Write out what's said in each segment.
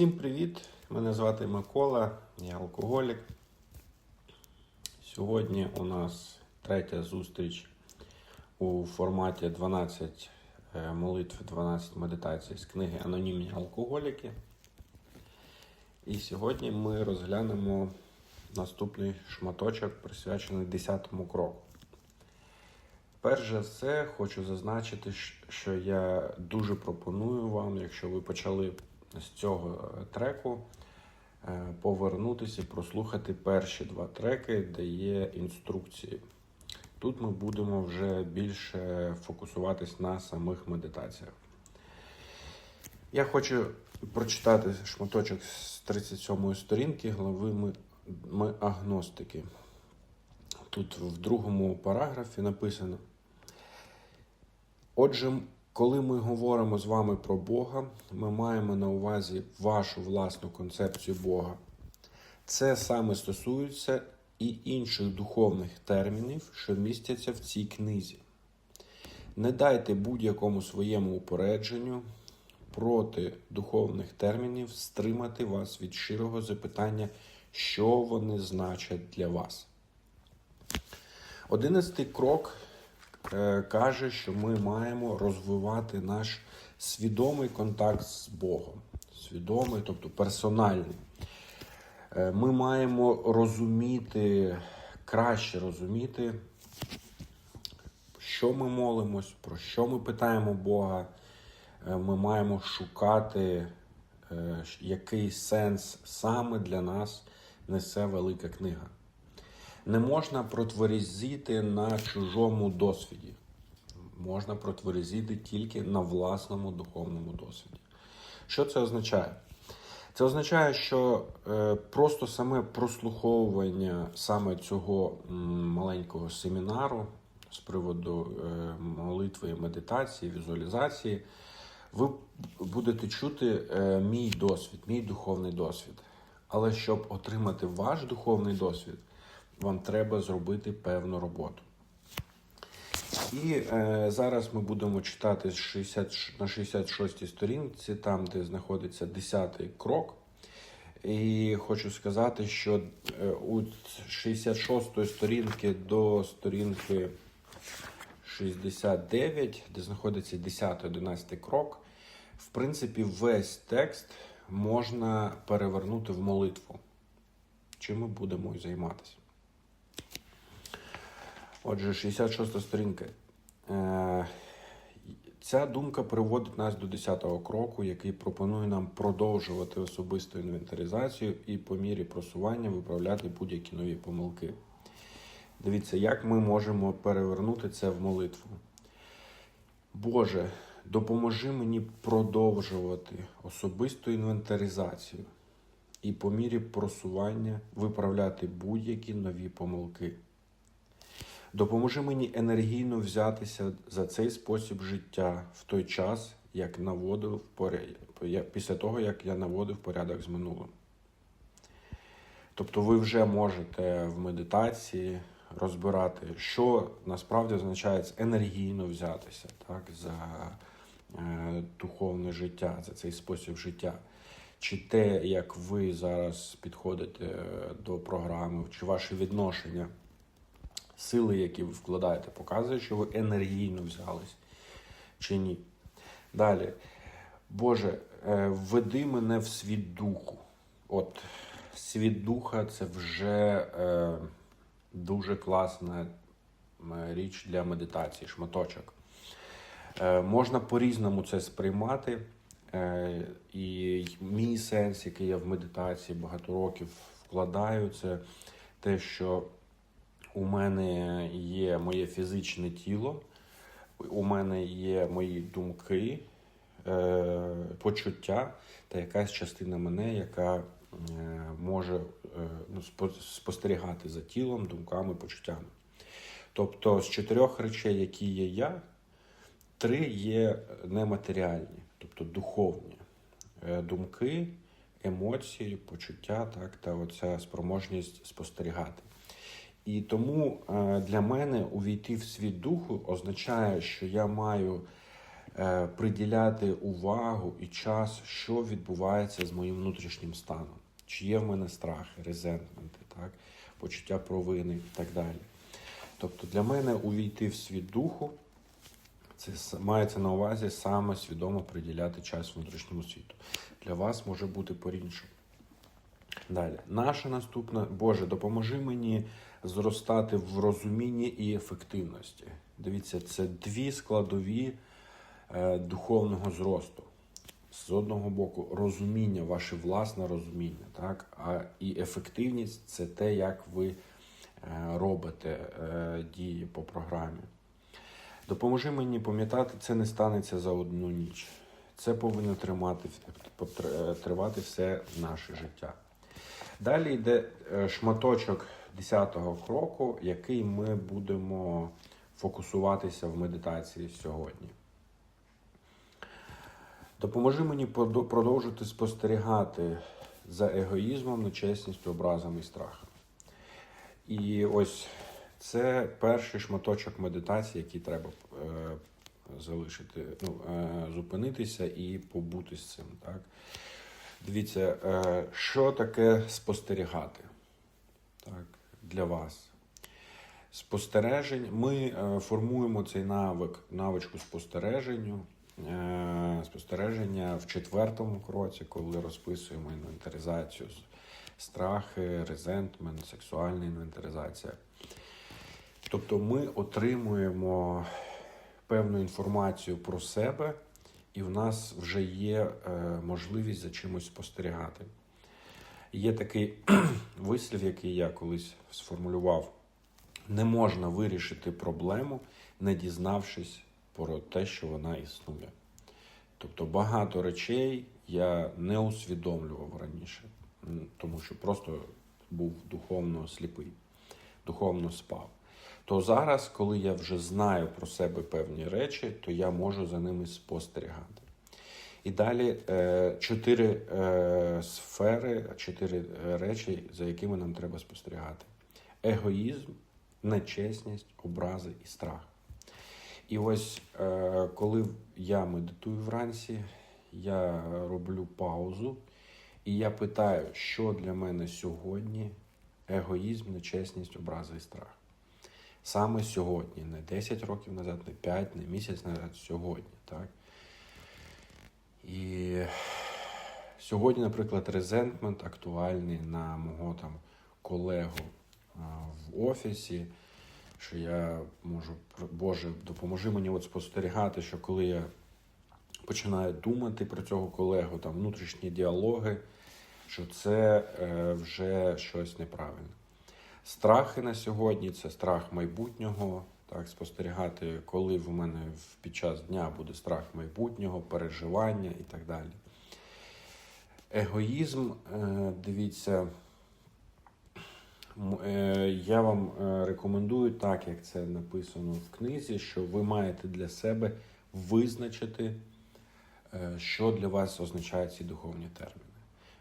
Всім привіт! Мене звати Микола, я алкоголік. Сьогодні у нас третя зустріч у форматі 12 е, молитв, 12 медитацій з книги Анонімні алкоголіки. І сьогодні ми розглянемо наступний шматочок, присвячений 10-му кроку. Перш за все, хочу зазначити, що я дуже пропоную вам, якщо ви почали з цього е, треку, е, повернутися і прослухати перші два треки, де є інструкції. Тут ми будемо вже більше фокусуватись на самих медитаціях. Я хочу прочитати шматочок з 37-ї сторінки глави ми, ми агностики. Тут в другому параграфі написано. Отже, коли ми говоримо з вами про Бога, ми маємо на увазі вашу власну концепцію Бога. Це саме стосується і інших духовних термінів, що містяться в цій книзі. Не дайте будь-якому своєму упередженню проти духовних термінів стримати вас від щирого запитання, що вони значать для вас. Одинадцятий крок каже, що ми маємо розвивати наш свідомий контакт з Богом. Свідомий, тобто персональний. Е, Ми маємо розуміти, краще розуміти, що ми молимось, про що ми питаємо Бога. Е, Ми маємо шукати, е, який сенс саме для нас несе велика книга. Не можна протверезіти на чужому досвіді. Можна протверезіти тільки на власному духовному досвіді. Що це означає? Це означає, що е, просто саме прослуховування саме цього маленького семінару з приводу е, молитви, медитації, візуалізації, ви будете чути е, мій досвід, мій духовний досвід. Але щоб отримати ваш духовний досвід, вам треба зробити певну роботу. І е, зараз ми будемо читати з 60, на 66 сторінці, там, де знаходиться 10 крок. І хочу сказати, що е, у 66 сторінки до сторінки 69, де знаходиться 10-11 крок, в принципі, весь текст можна перевернути в молитву. Чим ми будемо і займатися. Отже, 66 сторінка. Е, Ця думка приводить нас до 10-го кроку, який пропонує нам продовжувати особисту інвентаризацію і по мірі просування виправляти будь-які нові помилки. Дивіться, як ми можемо перевернути це в молитву. Боже, допоможи мені продовжувати особисту інвентаризацію і по мірі просування виправляти будь-які нові помилки. Допоможи мені енергійно взятися за цей спосіб життя в той час, як наводив після того, як я наводив порядок з минулим. Тобто ви вже можете в медитації розбирати, що насправді означає енергійно взятися так, за е, духовне життя, за цей спосіб життя. Чи те, як ви зараз підходите е, до програми, чи ваше відношення сили, які ви вкладаєте, показує, що ви енергійно взялись чи ні. Далі, Боже, е, введи мене в світ духу. От світ духа це вже е, дуже класна річ для медитації, шматочок. Е, можна по-різному це сприймати. Е, і мій сенс, який я в медитації багато років вкладаю, це те, що у мене є моє фізичне тіло, у мене є мої думки, е, почуття та якась частина мене, яка е, може е, ну, спостерігати за тілом, думками, почуттями. Тобто з чотирьох речей, які є я, три є нематеріальні, тобто духовні. Думки, емоції, почуття, так, та оця спроможність спостерігати. І тому е, для мене увійти в світ духу означає, що я маю е, приділяти увагу і час, що відбувається з моїм внутрішнім станом. Чи є в мене страхи, резентменти, так? почуття провини і так далі. Тобто для мене увійти в світ духу це мається на увазі саме свідомо приділяти час внутрішньому світу. Для вас може бути по-іншому. Далі, наша наступна, Боже, допоможи мені зростати в розумінні і ефективності. Дивіться, це дві складові е, духовного зросту. З одного боку, розуміння, ваше власне розуміння, так? а і ефективність це те, як ви е, робите е, дії по програмі. Допоможи мені пам'ятати, це не станеться за одну ніч. Це повинно тримати, тривати все наше життя. Далі йде шматочок 10-го кроку, який ми будемо фокусуватися в медитації сьогодні. Допоможи мені продовжити спостерігати за егоїзмом, нечесністю, образами і страхом. І ось це перший шматочок медитації, який треба е, залишити, ну, е, зупинитися і побути з цим. Так? Дивіться, е, що таке спостерігати так, для вас? Спостережень. Ми е, формуємо цей навик, навичку спостереженню, е, спостереження в четвертому кроці, коли розписуємо інвентаризацію страхи, резентмент, сексуальна інвентаризація. Тобто ми отримуємо певну інформацію про себе, і в нас вже є е, можливість за чимось спостерігати. Є такий вислів, який я колись сформулював: не можна вирішити проблему, не дізнавшись про те, що вона існує. Тобто багато речей я не усвідомлював раніше, тому що просто був духовно сліпий, духовно спав. То зараз, коли я вже знаю про себе певні речі, то я можу за ними спостерігати. І далі е, чотири е, сфери, чотири е, речі, за якими нам треба спостерігати: егоїзм, нечесність, образи і страх. І ось коли я медитую вранці, я роблю паузу, і я питаю, що для мене сьогодні егоїзм, нечесність, образа і страх. Саме сьогодні, не 10 років назад, не 5, не місяць назад, сьогодні. Так? І сьогодні, наприклад, резентмент актуальний на мого там колегу в офісі, що я можу, Боже, допоможи мені от спостерігати, що коли я починаю думати про цього колегу, там внутрішні діалоги, що це е, вже щось неправильне. Страхи на сьогодні це страх майбутнього. Так, спостерігати, коли в мене під час дня буде страх майбутнього, переживання і так далі. Егоїзм, е, дивіться, е, я вам е, рекомендую, так як це написано в книзі, що ви маєте для себе визначити, що для вас означають ці духовні терміни.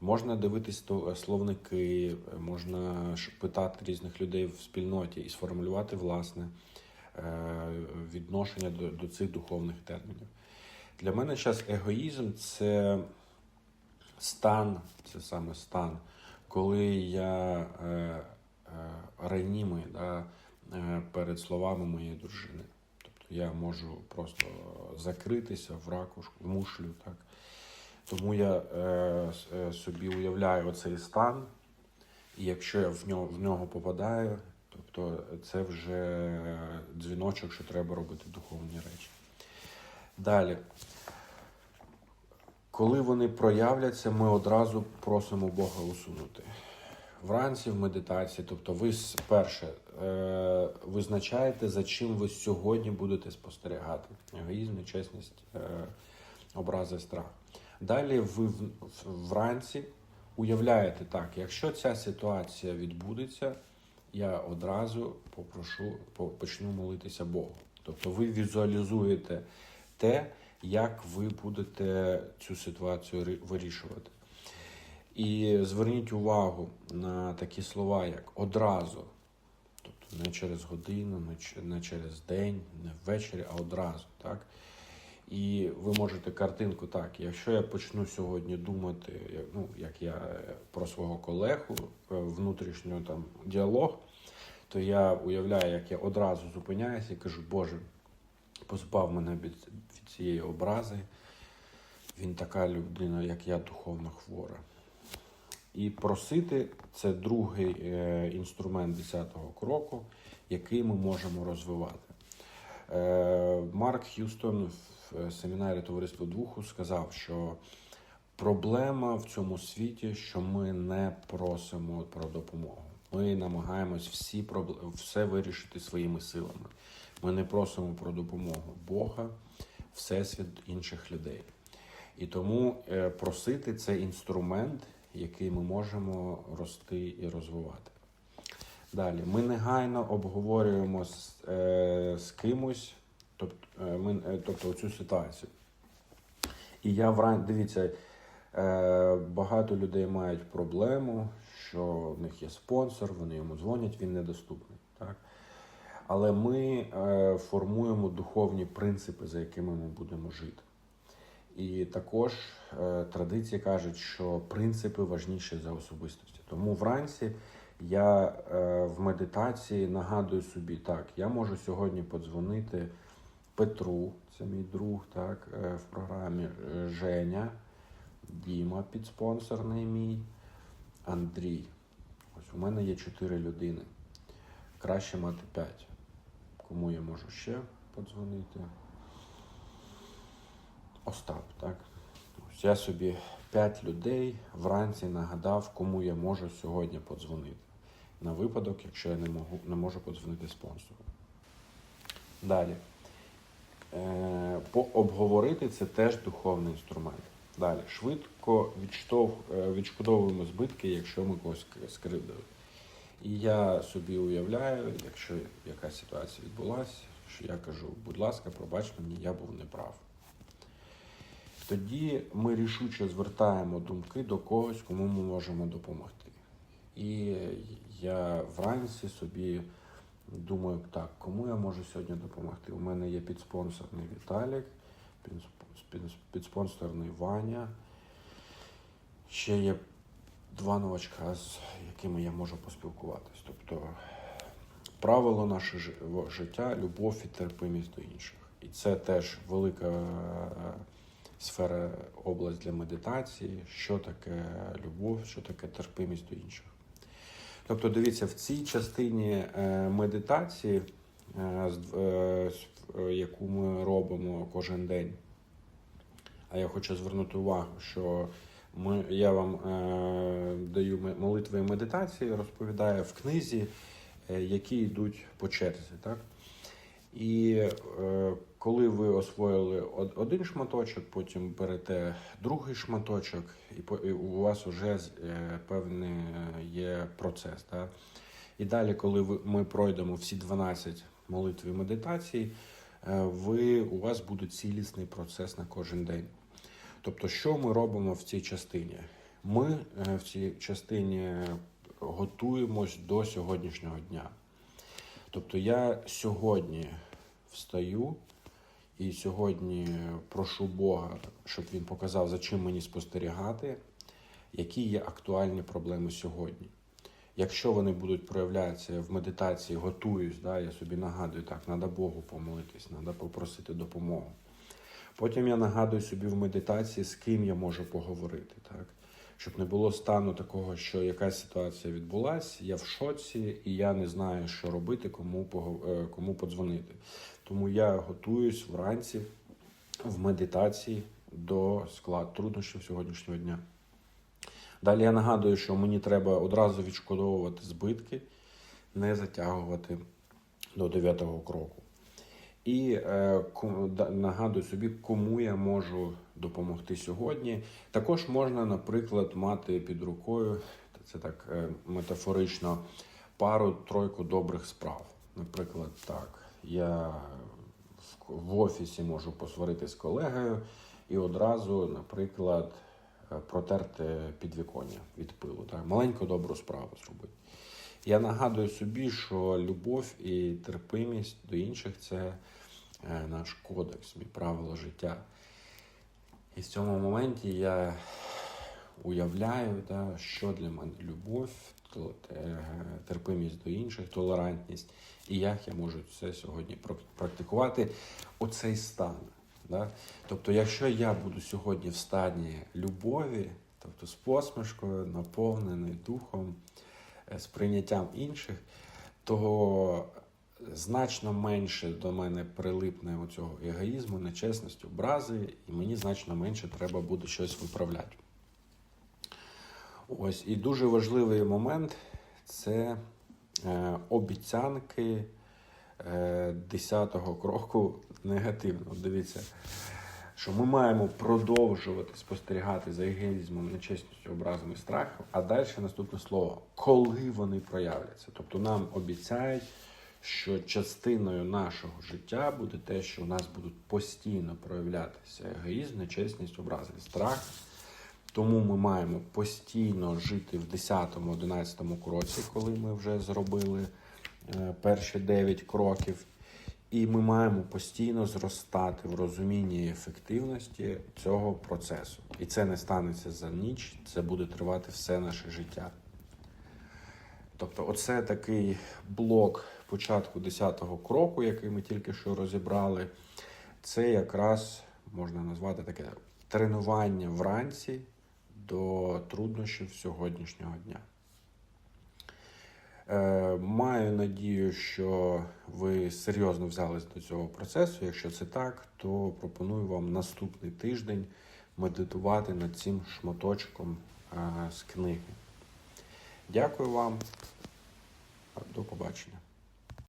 Можна дивитись словники, можна питати різних людей в спільноті і сформулювати власне відношення до, до цих духовних термінів. Для мене зараз егоїзм це стан, це саме стан, коли я е, е, ренімий да, е, перед словами моєї дружини. Тобто я можу просто закритися в ракушку, в мушлю. Так. Тому я е, е, собі уявляю оцей стан, і якщо я в нього, в нього попадаю, тобто це вже дзвіночок, що треба робити духовні речі. Далі. Коли вони проявляться, ми одразу просимо Бога усунути. Вранці в медитації, тобто ви перше е, визначаєте, за чим ви сьогодні будете спостерігати. Егоїзм, нечесність, е, образи, страх. Далі ви вранці уявляєте так, якщо ця ситуація відбудеться, я одразу попрошу, почну молитися Богу. Тобто ви візуалізуєте те, як ви будете цю ситуацію вирішувати. І зверніть увагу на такі слова, як одразу. Тобто не через годину, не через день, не ввечері, а одразу. Так? І ви можете картинку так, якщо я почну сьогодні думати, ну, як я е, про свого колегу, е, внутрішньо там діалог, то я уявляю, як я одразу зупиняюся і кажу, Боже, позбав мене від, від цієї образи. Він така людина, як я, духовно хвора. І просити це другий е, інструмент 10-го кроку, який ми можемо розвивати. Е, Марк Х'юстон семінарі Товариства Духу сказав, що проблема в цьому світі, що ми не просимо про допомогу. Ми намагаємось всі все вирішити своїми силами. Ми не просимо про допомогу Бога, Всесвіт інших людей. І тому е, просити це інструмент, який ми можемо рости і розвивати. Далі, ми негайно обговорюємо з, е, з кимось, тобто, ми, е, тобто цю ситуацію. І я вран... дивіться, е, багато людей мають проблему, що в них є спонсор, вони йому дзвонять, він недоступний. Так? Але ми формуємо духовні принципи, за якими ми будемо жити. І також традиції кажуть, що принципи важніші за особистості. Тому вранці я в медитації нагадую собі, так, я можу сьогодні подзвонити Петру, це мій друг, так, е, в програмі е, Женя, Діма, підспонсорний мій, Андрій. Ось у мене є чотири людини. Краще мати п'ять. Кому я можу ще подзвонити? Остап, так? Ось я собі п'ять людей вранці нагадав, кому я можу сьогодні подзвонити. На випадок, якщо я не можу, не можу подзвонити спонсору. Далі. Е, по обговорити це теж духовний інструмент. Далі. Швидко відштовх, е, відшкодовуємо збитки, якщо ми когось скривдили. І я собі уявляю, якщо якась ситуація відбулася, що я кажу, будь ласка, пробач мені, я був неправ. Тоді ми рішуче звертаємо думки до когось, кому ми можемо допомогти. І я вранці собі думаю, так, кому я можу сьогодні допомогти? У мене є підспонсорний Віталік, підспонсорний Ваня. Ще є два новачка, з якими я можу поспілкуватись. Тобто правило наше життя любов і терпимість до інших. І це теж велика е, сфера область для медитації, що таке любов, що таке терпимість до інших. Тобто, дивіться, в цій частині е, медитації, е, е, яку ми робимо кожен день, а я хочу звернути увагу, що ми, я вам даю молитви і медитації, розповідаю в книзі, які йдуть по черзі. Так? І коли ви освоїли один шматочок, потім берете другий шматочок, і, у вас вже певний є процес. Так? І далі, коли ми пройдемо всі 12 молитв і медитацій, е, ви, у вас буде цілісний процес на кожен день. Тобто, що ми робимо в цій частині? Ми е, в цій частині готуємось до сьогоднішнього дня. Тобто я сьогодні встаю і сьогодні прошу Бога, щоб він показав, за чим мені спостерігати, які є актуальні проблеми сьогодні. Якщо вони будуть проявлятися в медитації, готуюсь, да, я собі нагадую, так, треба Богу помолитись, треба попросити допомогу. Потім я нагадую собі в медитації, з ким я можу поговорити, так? щоб не було стану такого, що якась ситуація відбулася, я в шоці, і я не знаю, що робити, кому, е, кому подзвонити. Тому я готуюсь вранці в медитації до склад труднощів сьогоднішнього дня. Далі я нагадую, що мені треба одразу відшкодовувати збитки, не затягувати до дев'ятого кроку. І е, нагадую собі, кому я можу допомогти сьогодні. Також можна, наприклад, мати під рукою, це так е, метафорично, пару-тройку добрих справ. Наприклад, так, я в, офісі можу посварити з колегою і одразу, наприклад, е, протерти підвіконня від пилу. Так? Маленьку добру справу зробити. Я нагадую собі, що любов і терпимість до інших це е, наш кодекс, мій правило життя. І в цьому моменті я уявляю, да, що для мене любов, то- е, терпимість до інших, толерантність, і як я можу це сьогодні практикувати оцей стан. Да? Тобто, якщо я буду сьогодні в стані любові, тобто з посмішкою, наповнений духом, е, з прийняттям інших, то значно менше до мене прилипне цього егоїзму, нечесності, образи, і мені значно менше треба буде щось виправляти. Ось і дуже важливий момент це е, обіцянки е, 10-го кроку негативно. Дивіться, що ми маємо продовжувати спостерігати за егоїзмом, нечесністю, образом і страхом, а далі наступне слово, коли вони проявляться. Тобто нам обіцяють, що частиною нашого життя буде те, що у нас будуть постійно проявлятися егоїзм, нечесність, образи страх. Тому ми маємо постійно жити в 10-11 кроці, коли ми вже зробили е, перші 9 кроків. І ми маємо постійно зростати в розумінні ефективності цього процесу. І це не станеться за ніч, це буде тривати все наше життя. Тобто, оце такий блок початку 10-го кроку, який ми тільки що розібрали. Це якраз можна назвати таке тренування вранці до труднощів сьогоднішнього дня. Е, Маю надію, що ви серйозно взялись до цього процесу. Якщо це так, то пропоную вам наступний тиждень медитувати над цим шматочком е, з книги. Дякую вам. До побачення.